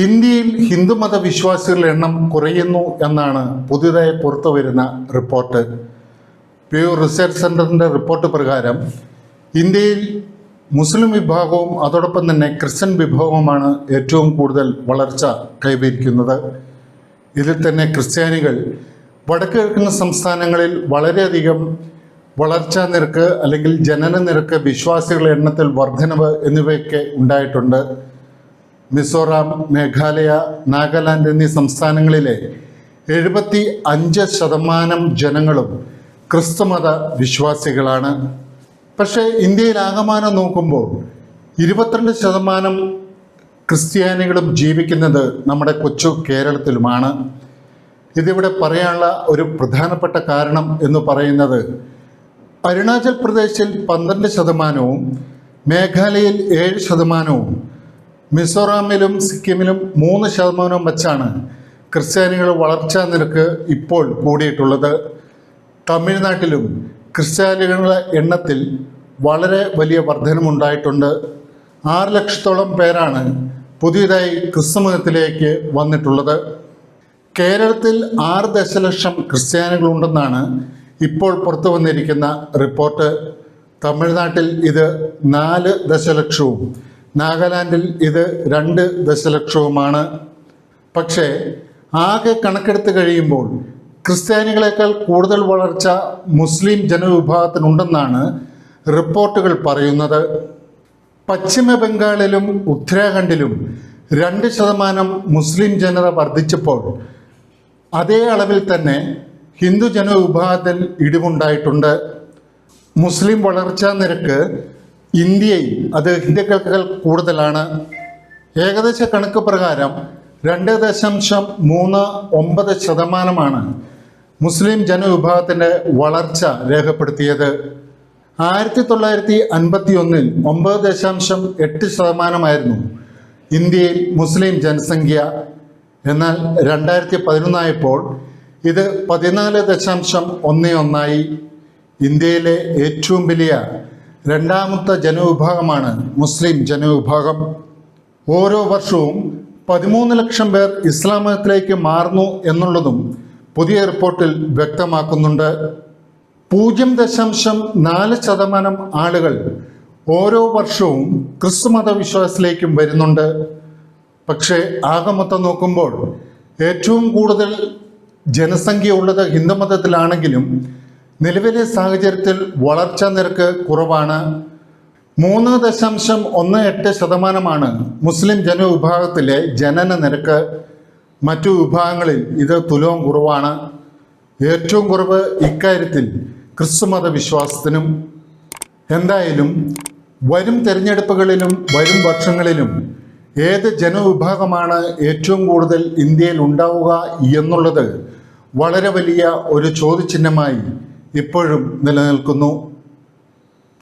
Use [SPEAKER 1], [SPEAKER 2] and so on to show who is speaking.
[SPEAKER 1] ഇന്ത്യയിൽ ഹിന്ദുമത വിശ്വാസികളുടെ എണ്ണം കുറയുന്നു എന്നാണ് പുതിയതായി പുറത്തു വരുന്ന റിപ്പോർട്ട്. പ്യൂർ റിസർച്ച് സെന്ററിന്റെ റിപ്പോർട്ട് പ്രകാരം ഇന്ത്യയിൽ മുസ്ലിം വിഭാഗവും അതോടൊപ്പം തന്നെ ക്രിസ്ത്യൻ വിഭാഗവുമാണ് ഏറ്റവും കൂടുതൽ വളർച്ച കൈവരിക്കുന്നത്. ഇതിൽ തന്നെ ക്രിസ്ത്യാനികൾ വടക്ക് കിഴക്കൻ സംസ്ഥാനങ്ങളിൽ വളരെയധികം വളർച്ചാ നിരക്ക് അല്ലെങ്കിൽ ജനന നിരക്ക് വിശ്വാസികളുടെ എണ്ണത്തിൽ വർധനവ് എന്നിവയൊക്കെ ഉണ്ടായിട്ടുണ്ട്. മിസോറാം മേഘാലയ നാഗാലാൻഡ് എന്നീ സംസ്ഥാനങ്ങളിലെ എഴുപത്തി അഞ്ച് ശതമാനം ജനങ്ങളും ക്രിസ്തുമത വിശ്വാസികളാണ്. പക്ഷേ ഇന്ത്യയിൽ ആകമാനം നോക്കുമ്പോൾ ഇരുപത്തിരണ്ട് ശതമാനം ക്രിസ്ത്യാനികളും ജീവിക്കുന്നത് നമ്മുടെ കൊച്ചു കേരളത്തിലുമാണ്. ഇതിവിടെ പറയാനുള്ള ഒരു പ്രധാനപ്പെട്ട കാരണം എന്ന് പറയുന്നത് അരുണാചൽ പ്രദേശിൽ പന്ത്രണ്ട് ശതമാനവും മേഘാലയയിൽ ഏഴ് ശതമാനവും മിസോറാമിലും സിക്കിമിലും മൂന്ന് ശതമാനവും വച്ചാണ് ക്രിസ്ത്യാനികളുടെ വളർച്ചാ നിരക്ക് ഇപ്പോൾ കൂടിയിട്ടുള്ളത്. തമിഴ്നാട്ടിലും ക്രിസ്ത്യാനികളുടെ എണ്ണത്തിൽ വളരെ വലിയ വർധനമുണ്ടായിട്ടുണ്ട് ആറ് ലക്ഷത്തോളം പേരാണ് പുതിയതായി ക്രിസ്തുമതത്തിലേക്ക് വന്നിട്ടുള്ളത്. കേരളത്തിൽ ആറ് ദശലക്ഷം ക്രിസ്ത്യാനികളുണ്ടെന്നാണ് ഇപ്പോൾ പുറത്തു വന്നിരിക്കുന്ന റിപ്പോർട്ട്. തമിഴ്നാട്ടിൽ ഇത് നാല് ദശലക്ഷവും നാഗാലാൻഡിൽ ഇത് രണ്ട് ദശലക്ഷവുമാണ്. പക്ഷേ ആകെ കണക്കെടുത്ത് കഴിയുമ്പോൾ ക്രിസ്ത്യാനികളെക്കാൾ കൂടുതൽ വളർച്ച മുസ്ലിം ജനവിഭാഗത്തിനുണ്ടെന്നാണ് റിപ്പോർട്ടുകൾ പറയുന്നത്. പശ്ചിമ ബംഗാളിലും ഉത്തരാഖണ്ഡിലും രണ്ട് ശതമാനം മുസ്ലിം ജനത വർദ്ധിച്ചപ്പോൾ അതേ അളവിൽ തന്നെ ഹിന്ദു ജനവിഭാഗത്തിൽ ഇടിവുണ്ടായിട്ടുണ്ട്. മുസ്ലിം വളർച്ചാ നിരക്ക് ഇന്ത്യയിൽ അത് ഹിന്ദുക്കൾക്കാൾ കൂടുതലാണ്. ഏകദേശ കണക്ക് പ്രകാരം രണ്ട് ദശാംശം മൂന്ന് ഒമ്പത് ശതമാനമാണ് മുസ്ലിം ജനവിഭാഗത്തിന്റെ വളർച്ച രേഖപ്പെടുത്തിയത്. ആയിരത്തി തൊള്ളായിരത്തി അൻപത്തി ഒന്നിൽ ഒമ്പത് ദശാംശം എട്ട് ശതമാനമായിരുന്നു ഇന്ത്യയിൽ മുസ്ലിം ജനസംഖ്യ. എന്നാൽ രണ്ടായിരത്തി പതിനൊന്നായപ്പോൾ ഇത് പതിനാല് ദശാംശം ഒന്ന് ഒന്നായി. ഇന്ത്യയിലെ ഏറ്റവും വലിയ രണ്ടാമത്തെ ജനവിഭാഗമാണ് മുസ്ലിം ജനവിഭാഗം. ഓരോ വർഷവും പതിമൂന്ന് ലക്ഷം പേർ ഇസ്ലാം മതത്തിലേക്ക് മാറുന്നു എന്നുള്ളതും പുതിയ റിപ്പോർട്ടിൽ വ്യക്തമാക്കുന്നുണ്ട്. പൂജ്യം ദശാംശം നാല് ശതമാനം ആളുകൾ ഓരോ വർഷവും ക്രിസ്തുമത വിശ്വാസത്തിലേക്കും വരുന്നുണ്ട്. പക്ഷേ ആകെ മൊത്തം നോക്കുമ്പോൾ ഏറ്റവും കൂടുതൽ ജനസംഖ്യ ഉള്ളത് ഹിന്ദുമതത്തിലാണെങ്കിലും നിലവിലെ സാഹചര്യത്തിൽ വളർച്ചാ നിരക്ക് കുറവാണ്. മൂന്ന് ദശാംശം ഒന്ന് എട്ട് ശതമാനമാണ് മുസ്ലിം ജനവിഭാഗത്തിലെ ജനന നിരക്ക്. മറ്റു വിഭാഗങ്ങളിൽ ഇത് തുലവും കുറവാണ്. ഏറ്റവും കുറവ് ഇക്കാര്യത്തിൽ ക്രിസ്തുമത വിശ്വാസത്തിനും. എന്തായാലും വരും തെരഞ്ഞെടുപ്പുകളിലും വരും വർഷങ്ങളിലും ഏത് ജനവിഭാഗമാണ് ഏറ്റവും കൂടുതൽ ഇന്ത്യയിൽ ഉണ്ടാവുക എന്നുള്ളത് വളരെ വലിയ ഒരു ചോദ്യചിഹ്നമായി ഇപ്പോഴും നിലനിൽക്കുന്നു.